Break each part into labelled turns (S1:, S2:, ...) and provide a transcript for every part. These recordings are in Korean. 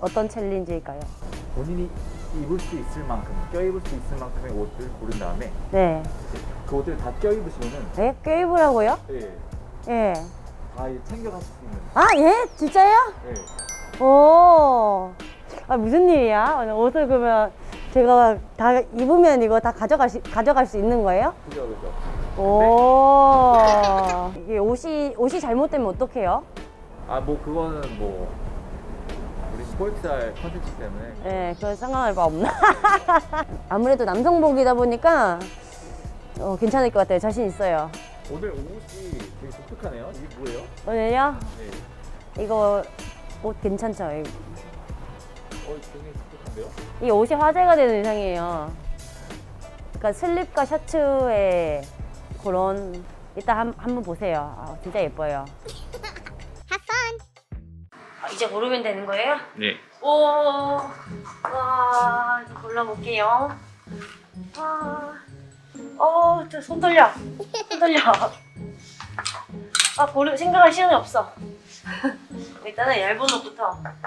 S1: 어떤 챌린지일까요?
S2: 본인이 입을 수 있을 만큼, 껴입을 수 있을 만큼의 옷을 고른 다음에
S1: 네.
S2: 그 옷을 다 껴입으시면은
S1: 네? 껴입으라고요?
S2: 예,
S1: 예.
S2: 다 이제 챙겨가실 수 있는.
S1: 아, 예? 진짜요?
S2: 예.
S1: 오. 아, 무슨 일이야? 옷을 그러면 제가 다 입으면 이거 다 가져갈 수, 가져갈 수 있는 거예요?
S2: 그죠, 그죠.
S1: 오. 이게 옷이, 옷이 잘못되면 어떡해요?
S2: 아, 뭐 그거는 뭐 포츠할 컨텐츠 때문에
S1: 예, 그건 상관할 바 없나? 아무래도 남성복이다 보니까 어, 괜찮을 것 같아요. 자신 있어요.
S2: 오늘 옷이 되게 독특하네요. 이게 뭐예요?
S1: 오늘요?
S2: 네.
S1: 이거 옷 괜찮죠? 이-
S2: 어, 되게 독특한데요?
S1: 이 옷이 화제가 되는 의상이에요. 그러니까 슬립과 셔츠에 그런 이따 한, 한번 보세요. 아, 진짜 예뻐요. 아, 이제 고르면 되는 거예요?
S2: 네.
S1: 오, 와, 이제 골라볼게요. 와, 어, 저 손 떨려. 손 떨려. 아, 고르, 생각할 시간이 없어. 일단은 얇은 옷부터. 얇-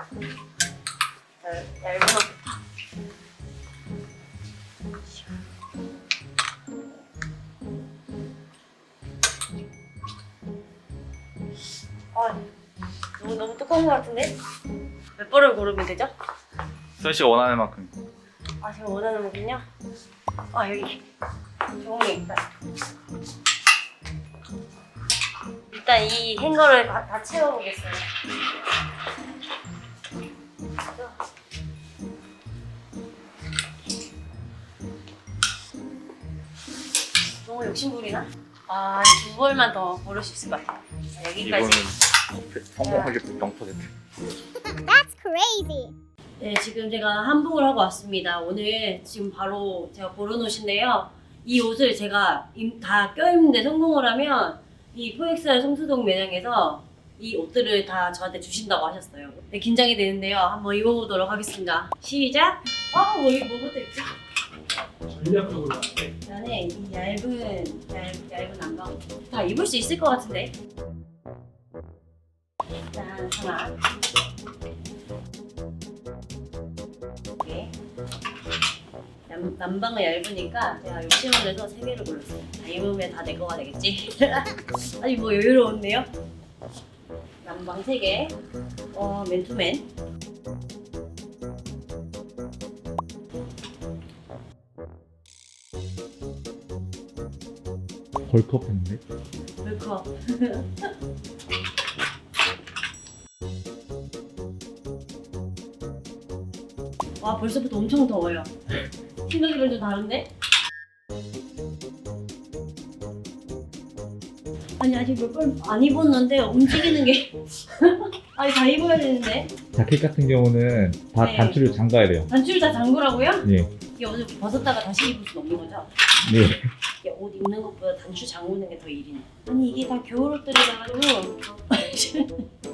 S1: 얇은 옷부터. 두꺼운 것 같은데? 몇 벌을 고르면 되죠?
S2: 선 씨가 원하는 만큼.
S1: 아 제가 원하는 거군요. 아 여기 종이 있다. 일단 이 행거를 다, 다 채워보겠어요. 너무 욕심부리나? 아, 두 벌만 더 고를 수 있을 것 같아요. 자,
S2: 이거는
S1: 여기까지.
S2: 성공하게 0%.
S3: That's crazy.
S1: 네, 지금 제가 한복을 하고 왔습니다. 오늘 지금 바로 제가 고른 옷인데요. 이 옷을 제가 임- 다 껴입는데 성공을 하면 이 포엑스알 성수동 매장에서 이 옷들을 다 저한테 주신다고 하셨어요. 네, 긴장이 되는데요. 한번 입어보도록 하겠습니다. 시작! 아, 뭐, 이거 뭐부터 입지?
S4: 전략적으로
S1: 나는 이 얇은, 얇은, 얇은 안경 다 입을 수 있을 것 같은데. 일단 하나. 이렇게. 남, 남방은 얇으니까 제가 욕심을 내서 세 개를 골랐어요. 다 입으면 다내 거가 되겠지. 아니 뭐 여유로운데요? 남방 세 개. 어 맨투맨.
S2: 벌컥 했는데?
S1: 물컵. 와 벌써부터 엄청 더워요. 생각이랑 좀 다른데? 아니 아직 몇 벌 안 입었는데 움직이는 게 아니 다 입어야 되는데
S5: 자켓 같은 경우는 다
S1: 네.
S5: 단추를 잠가야 돼요.
S1: 단추를 다 잠그라고요?
S5: 예.
S1: 이게 오늘 벗었다가 다시 입을 수 없는 거죠?
S5: 네.
S1: 이게 옷 입는 것보다 단추 잠그는 게 더 일이네. 아니 이게 다 겨울 옷들이라 가지고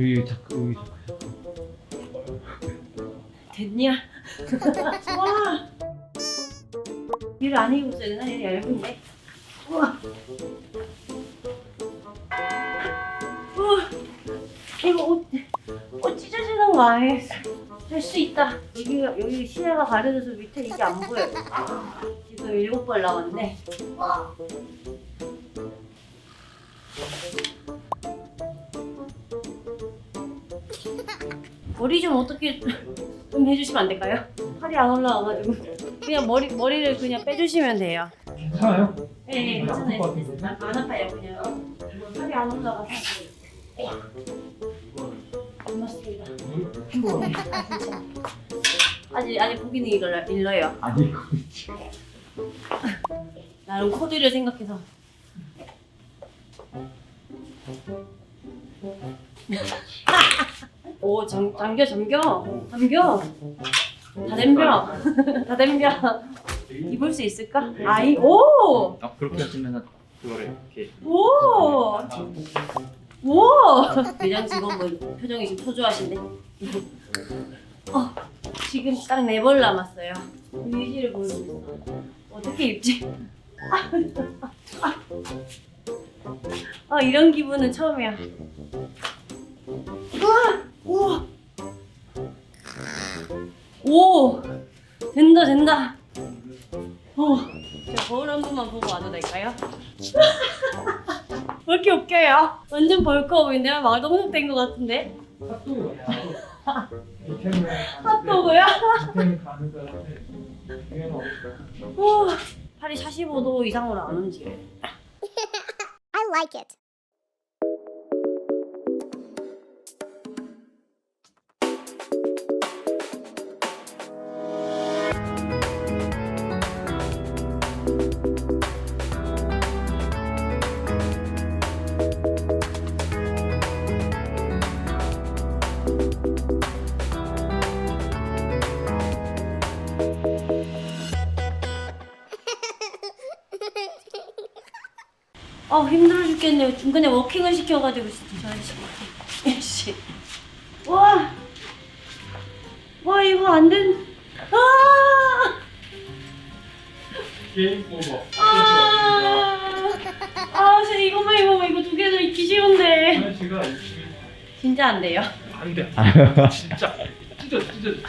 S5: 여기 자꾸 여기
S1: 됐냐? 와! 이를 안 입었어야 되나? 얘 얇은데? 우와! 우와! 이거 옷, 옷 찢어지는 거 아니에요? 할수 있다. 여기가, 여기 시야가 가려져서 밑에 이게 안 보여요. 지금 일곱 벌 남았네. 와! 머리 좀 어떻게 좀 해주시면 안 될까요? 팔이 안 올라와가지고 그냥 머리 머리를 그냥 빼주시면 돼요.
S5: 괜찮아요?
S1: 네, 네 괜찮아요. 안, 안 아파요 그냥 팔이 안 올라가서. 안 맞습니다. 아직 아직 보기는 일러, 일러요.
S5: 아니
S1: 나름 코디를 생각해서. 오 잠, 잠겨 잠겨 잠겨 다 덤벼 다 덤벼 입을 수 있을까? 아이 오!
S2: 아, 그렇게 하시면 그거를 이렇게
S1: 오! 오! 매장 직원분 표정이 좀 초조하신데 어, 지금 딱 네 벌 남았어요 의지를 보여주고 있어 어떻게 입지? 아 이런 기분은 처음이야 된다. 어, 저 거울 한 번만 보고 와도 될까요? 왜 이렇게 웃겨요? 완전 벌크업인데요? 마동석 된것 같은데?
S4: 핫도그야.
S1: 핫도그요?
S4: 가는
S1: 팔이 45도 이상으로 안 움직여요.
S3: I like it.
S1: 아 힘들어 죽겠네요. 중간에 워킹을 시켜가지고 진짜 저 씨. 와, 와 이거 안 된. 아,
S4: 게임 오버.
S1: 아, 아, 진짜 이것만 입으면 이거 두 개도 입기 쉬운데.
S4: 씨가
S1: 진짜 안 돼요.
S4: 안 돼. 진짜 찢어 찢어 찢어.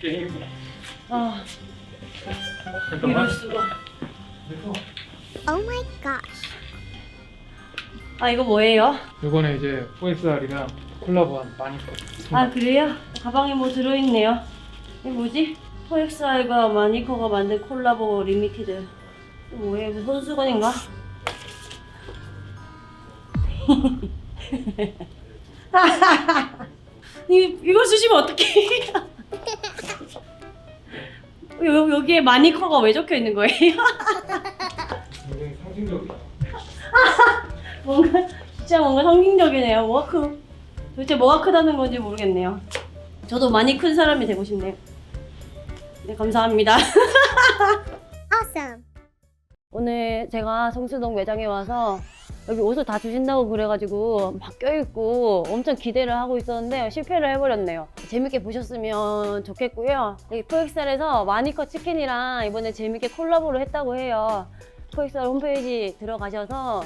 S4: 게임.
S1: 아,
S4: 잠깐만.
S1: 이럴 수가.
S4: 그래서
S3: Oh my gosh.
S1: 아 이거 뭐예요?
S4: 이거는 이제 OSR이랑 콜라보한 마니커.
S1: 아 그래요? 가방에 뭐 들어있네요. 이게 뭐지? 포엑스알과 마니커가 만든 콜라보 리미티드. 이거 뭐예요? 이거 손수건인가? 이, 이거 쓰시면 어떡해? 여, 여기에 마니커가 왜 적혀 있는 거예요?
S4: 굉장히 상징적이다.
S1: 뭔가 진짜 뭔가 상징적이네요. 뭐가 크 도대체 뭐가 크다는 건지 모르겠네요. 저도 많이 큰 사람이 되고 싶네요. 네 감사합니다.
S3: Awesome.
S1: 오늘 제가 성수동 매장에 와서 여기 옷을 다 주신다고 그래가지고 막 껴입고 엄청 기대를 하고 있었는데 실패를 해버렸네요. 재밌게 보셨으면 좋겠고요. 여기 포엑셀에서 마니커 치킨이랑 이번에 재밌게 콜라보를 했다고 해요. 포엑셀 홈페이지 들어가셔서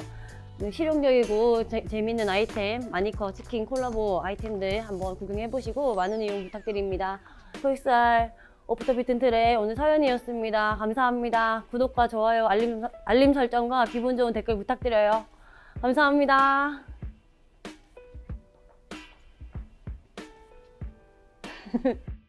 S1: 실용적이고 재, 재밌는 아이템, 마니커 치킨 콜라보 아이템들 한번 구경해 보시고 많은 이용 부탁드립니다. 포엑셀 오프터 비 튼틀의 오늘 사연이었습니다. 감사합니다. 구독과 좋아요, 알림, 알림 설정과 기분 좋은 댓글 부탁드려요. 감사합니다.